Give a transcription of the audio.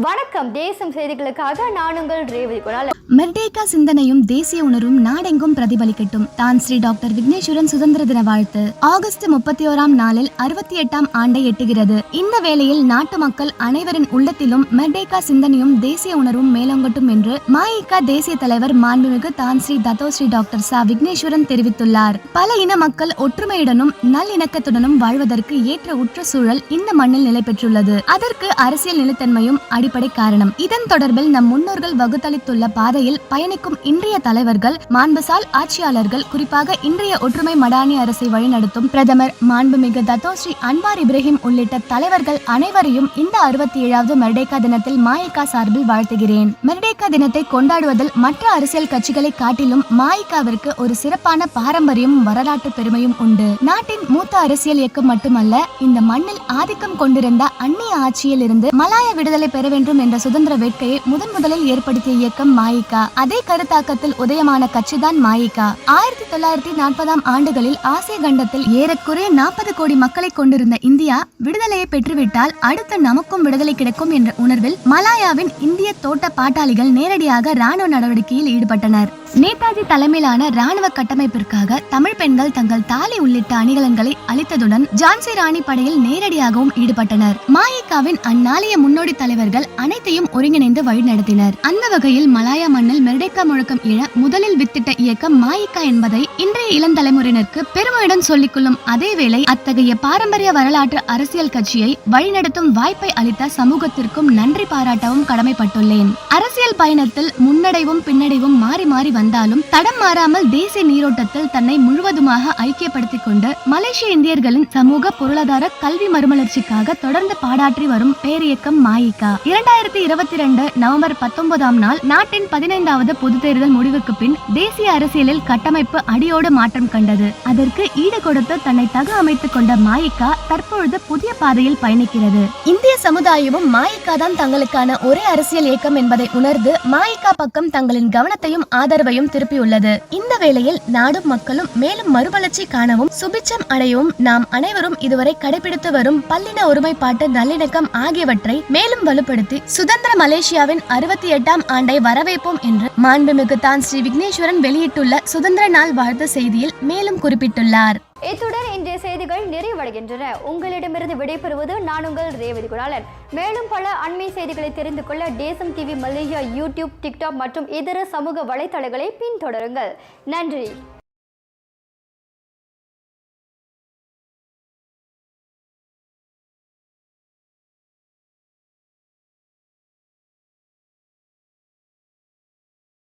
வணக்கம். தேசம் செய்திகளுக்காக நான் உங்கள் ரேவதி குணால். மெர்டேக்கா சிந்தனையும் தேசிய உணர்வும் நாடெங்கும் பிரதிபலிக்கட்டும். தான் ஸ்ரீ டாக்டர் விக்னேஸ்வரன் சுதந்திர தின வாழ்த்து. ஆகஸ்ட் முப்பத்தி ஓராம் நாளில் அறுபத்தி எட்டாம் ஆண்டை எட்டுகிறது. இந்த வேளையில் நாட்டு மக்கள் அனைவரின் உள்ளத்திலும் மெர்டேக்கா சிந்தனையும் தேசிய உணர்வும் மேலோங்கட்டும் என்று மாயிகா தேசிய தலைவர் மாண்புமிகு தான் ஸ்ரீ தத்தோ ஸ்ரீ டாக்டர் சா விக்னேஸ்வரன் தெரிவித்துள்ளார். பல இன மக்கள் ஒற்றுமையுடனும் நல்லிணக்கத்துடனும் வாழ்வதற்கு ஏற்ற உற்ற சூழல் இந்த மண்ணில் நிலை பெற்றுள்ளது அதற்கு அரசியல் நிலைத்தன்மையும் அடிப்படை காரணம். இதன் தொடர்பில் நம் முன்னோர்கள் வகுத்தளித்துள்ள பாதையில் பயணிக்கும் இன்றைய தலைவர்கள் மாண்புசால் ஆட்சியாளர்கள் குறிப்பாக இன்றைய ஒற்றுமை மடானி அரசை வழிநடத்தும் பிரதமர் மாண்புமிகு தத்தோஸ்ரீ அன்வார் இப்ராஹிம் உள்ளிட்ட தலைவர்கள் அனைவரையும் இந்த அறுபத்தி ஏழாவது மெர்டேக்கா தினத்தில் மாயிகா சார்பில் வாழ்த்துகிறேன். மெர்டேக்கா தினத்தை கொண்டாடுவதில் மற்ற அரசியல் கட்சிகளை காட்டிலும் மாயிகாவிற்கு ஒரு சிறப்பான பாரம்பரியமும் வரலாற்று பெருமையும் உண்டு. நாட்டின் மூத்த அரசியல் இயக்கம் மட்டுமல்ல இந்த மண்ணில் ஆதிக்கம் கொண்டிருந்த அந்நிய ஆட்சியில் இருந்து மலாய விடுதலை பெற வேண்டும் என்ற சுதந்திர வேட்கையை முதன் முதலில் ஏற்படுத்திய இயக்கம் மாயிகா. அதே கருத்தாக்கத்தில் உதயமான கட்சிதான் மாயிகா. ஆயிரத்தி தொள்ளாயிரத்தி நாற்பதாம் ஆண்டுகளில் ஆசிய கண்டத்தில் ஏறக்குறைய நாற்பது கோடி மக்களை கொண்டிருந்த இந்தியா விடுதலையை பெற்றுவிட்டால் அடுத்து நமக்கும் விடுதலை கிடைக்கும் என்ற உணர்வில் மலாயாவின் இந்திய தோட்ட பாட்டாளிகள் நேரடியாக ராணுவ நடவடிக்கையில் ஈடுபட்டனர். நேதாஜி தலைமையிலான ராணுவ கட்டமைப்பிற்காக தமிழ் பெண்கள் தங்கள் தாலி உள்ளிட்ட அணிகலன்களை அளித்ததுடன் ஜான்சி ராணி படையில் நேரடியாகவும் ஈடுபட்டனர். மாயிகாவின் அந்நாளைய முன்னோடி தலைவர்கள் அனைத்தையும் ஒருங்கிணைந்து வழிநடத்தினர். அந்த வகையில் மலாயா மண்ணில் மெர்டேக்கா முழக்கம் எழ முதலில் வித்திட்ட இயக்கம் மாயிக்கா என்பதை இன்றைய இளந்தலைமுறையினருக்கு பெருமையுடன் சொல்லிக்கொள்ளும் அதேவேளை அத்தகைய பாரம்பரிய வரலாற்று அரசியல் கட்சியை வழிநடத்தும் வாய்ப்பை அளித்த சமூகத்திற்கும் நன்றி பாராட்டவும் கடமைப்பட்டுள்ளேன். அரசியல் பயணத்தில் முன்னடைவும் பின்னடைவும் மாறி மாறி வந்தாலும் தடம் மாறாமல் தேசிய நீரோட்டத்தில் தன்னை முழுவதுமாக ஐக்கியப்படுத்திக் கொண்டு மலேசிய இந்தியர்களின் சமூக பொருளாதார கல்வி மறுமலர்ச்சிக்காக தொடர்ந்து பாடாற்றி வரும் பேரியக்கம் மாயிக்கா. இரண்டாயிரத்தி இருபத்தி இரண்டு நவம்பர் பத்தொன்பதாம் நாள் நாட்டின் பதினைந்தாவது பொது தேர்தல் முடிவுக்கு பின் தேசிய அரசியலில் கட்டமைப்பு அடியோடு மாற்றம் கண்டது. அதற்கு ஈடு கொடுத்து தன்னை தக அமைத்துக் கொண்ட மாயிக்கா தற்பொழுது புதிய பாதையில் பயணிக்கிறது. இந்திய சமுதாயமும் மாயிக்கா தான் தங்களுக்கான ஒரே அரசியல் இயக்கம் என்பதை உணர்ந்து மாயிக்கா பக்கம் தங்களின் கவனத்தையும் ஆதரவையும் திருப்பியுள்ளது. இந்த வேளையில் நாடும் மக்களும் மேலும் மறுமலர்ச்சி காணவும் சுபிச்சம் அடையவும் நாம் அனைவரும் இதுவரை கடைபிடித்து வரும் பல்லின ஒருமைப்பாட்டு நல்லிணக்கம் ஆகியவற்றை மேலும் வலுப்படுத்தி சுதந்திர மலேசியாவின் அறுபத்தி எட்டாம் ஆண்டை வரவேற்போம் என்று மாண்புமிகு தான் ஸ்ரீ விக்னேஸ்வரன் வெளியிட்டுள்ள சுதந்திர நாள் வாழ்த்து செய்தியில் மேலும் குறிப்பிட்டுள்ளார். இத்துடன் இன்றைய செய்திகள் நிறைவடைகின்றன. உங்களிடமிருந்து விடைபெறுவது நான் உங்கள் ரேவதி குணாலன் மேலும் பல அண்மை செய்திகளை தெரிந்து கொள்ள தேசம் டிவி மலேசியா யூடியூப் டிக்டாக் மற்றும் இதர சமூக வலைத்தளங்களை பின்தொடருங்கள். நன்றி.